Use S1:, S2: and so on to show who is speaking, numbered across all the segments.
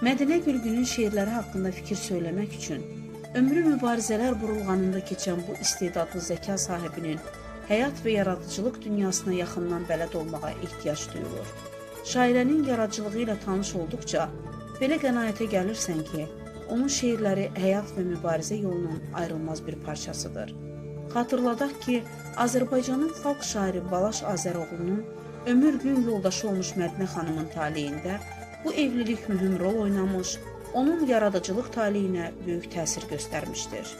S1: Mədinə Gülgünün şeirləri haqqında fikir söyləmək üçün ömrü mübarizələr burulğanında keçən bu istedadlı zəka sahibinin həyat və yaradıcılıq dünyasına yaxından bələd olmağa ehtiyac duyulur. Şairənin yaradıcılığı ilə tanış olduqca belə qənaətə gəlirsən ki, onun şeirləri həyat və mübarizə yolunun ayrılmaz bir parçasıdır. Xatırladaq ki, Azərbaycanın xalq şairi Balaş Azəroğlunun ömür gün yoldaşı olmuş Mədinə xanımın taleyində bu evlilik mühüm rol oynamış, onun yaradıcılıq taleyinə böyük təsir göstərmişdir.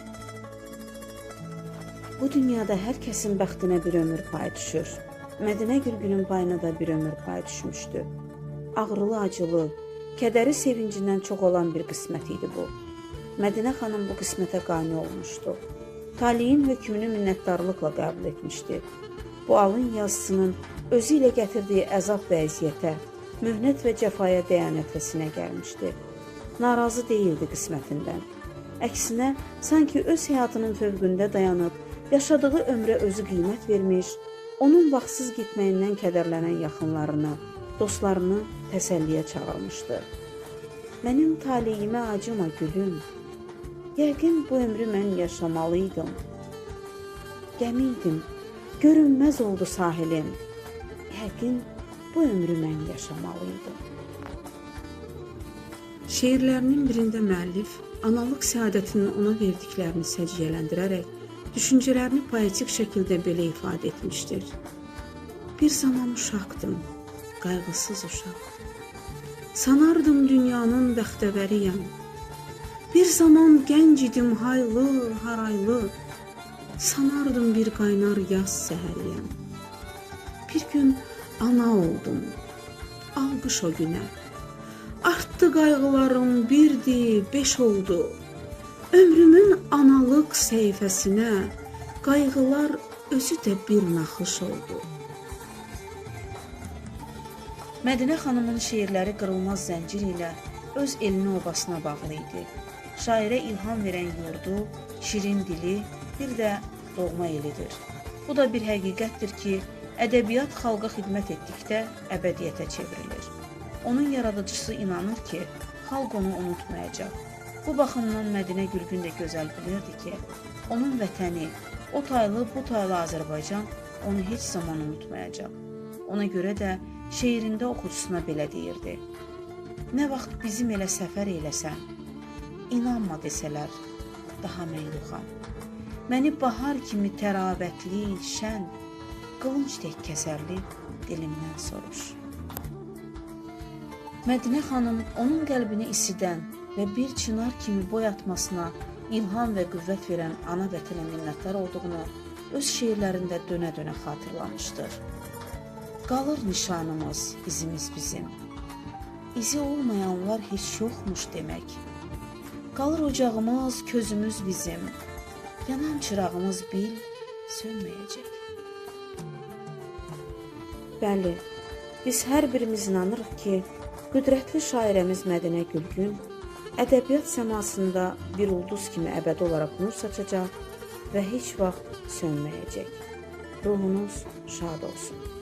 S1: Bu dünyada hər kəsin bəxtinə bir ömür payı düşür. Mədinə Gülgünün payına da bir ömür payı düşmüşdü. Ağrılı, acılı, kədəri sevincindən çox olan bir qismət idi bu. Mədinə xanım bu qismətə qane olmuşdu. Taleyin hökmünü minnətdarlıqla qəbul etmişdi. Bu alın yazısının özü ilə gətirdiyi əzab və möhnət və cəfaya dəyanətləsinə gəlmişdi. Narazı deyildi qismətindən. Əksinə, sanki öz həyatının fövqündə dayanıb, yaşadığı ömrə özü qiymət vermiş, onun vaxtsız getməyindən kədərlənən yaxınlarını, dostlarını təsəlliyə çağırmışdı. Mənim taleyimə acıma gülüm. Yəqin bu ömrü mən yaşamalıydım. Gəmiydim, görünməz oldu sahilim. Yəqin bu ömrü mən yaşamalıydım. Şeirlərinin birində müəllif analıq səadətinin ona verdiklərini səciyyələndirərək düşüncələrini poetik şəkildə belə ifadə etmişdir. Bir zaman uşaqdım, qayğısız uşaq. Sanardım dünyanın bəxtəvəriyəm. Bir zaman gənc idim, haylı, haraylı. Sanardım bir qaynar yaz səhəriyəm. Bir gün ana oldum. Alqış o günə. Artdı qayğılarım, birdi, beş oldu. Ömrümün analıq səhifəsinə qayğılar özü də bir naxış oldu. Mədinə xanımın şeirləri qırılmaz zəncir ilə öz elini obasına bağlı idi. Şairə ilham verən yurdu, şirin dili, bir də doğma elidir. Bu da bir həqiqətdir ki, ədəbiyyat xalqa xidmət etdikdə əbədiyyətə çevrilir. Onun yaradıcısı inanır ki, xalq onu unutmayacaq. Bu baxımdan Mədinə Gülgün də gözəl bilirdi ki, onun vətəni, o taylı, bu taylı Azərbaycan onu heç zaman unutmayacaq. Ona görə də şeirində oxucusuna belə deyirdi: Nə vaxt bizim elə səfər eləsən, inanma desələr, daha mən yoxam. Məni bahar kimi təravətli, şən, qılınc tək kəsərli dilimdən soruş. Mədinə xanım onun qəlbini isidən və bir çınar kimi boy atmasına ilham və qüvvət verən ana vətənə minnətdar olduğunu öz şeirlərində dönə-dönə xatırlamışdır. Qalır nişanımız, izimiz bizim. İzi olmayanlar heç yoxmuş demək. Qalır ocağımız, közümüz bizim. Yanan çırağımız bil sönməyəcək. Bəli, biz hər birimiz inanırıq ki, qüdrətli şairəmiz Mədinə Gülgün ədəbiyyat səmasında bir ulduz kimi əbədi olaraq nur saçacaq və heç vaxt sönməyəcək. Ruhunuz şad olsun.